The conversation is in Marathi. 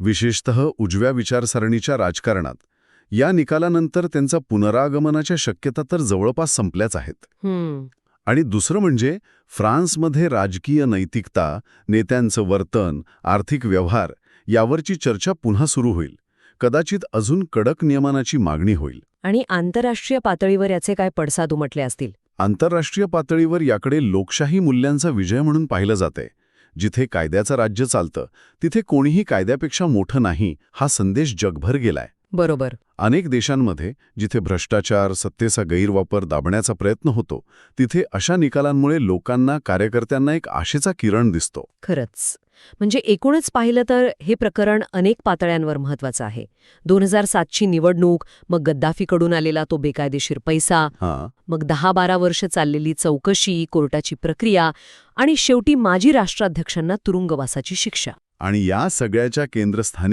विशेषतः उजव्या विचारसरणीच्या राजकारणात. या निकालानंतर त्यांचा पुनरागमनाच्या शक्यता तर जवळपास संपल्याच आहेत. आणि दुसरं म्हणजे फ्रान्समध्ये राजकीय नैतिकता नेत्यांचं वर्तन आर्थिक व्यवहार यावरची चर्चा पुन्हा सुरू होईल. कदाचित अजून कडक नियमनाची मागणी होईल. आणि आंतरराष्ट्रीय पातळीवर याचे काय पडसाद उमटले असतील? आंतरराष्ट्रीय पातळीवर याकडे लोकशाही मूल्यांचा विजय म्हणून पाहिलं जाते जिथे कायद्याचं राज्य चालतं तिथे कोणीही कायद्यापेक्षा मोठं नाही हा संदेश जगभर गेलाय. बरोबर. अनेक देशांमध्ये जिथे भ्रष्टाचार सत्तेचा गैरवापर दाबण्याचा प्रयत्न होतो तिथे अशा निकालांमुळे लोकांना कार्यकर्त्यांना एक आशेचा किरण दिसतो. खरंच. म्हणजे एकूणच पाहिलं तर हे प्रकरण अनेक पातळ्यांवर महत्वाचं आहे. दोन हजार सातची निवडणूक मग गद्दाफीकडून आलेला तो बेकायदेशीर पैसा मग दहा बारा वर्ष चाललेली चौकशी कोर्टाची प्रक्रिया आणि शेवटी माजी राष्ट्राध्यक्षांना तुरुंगवासाची शिक्षा. आणि या सगळ्याच्या केंद्रस्थानी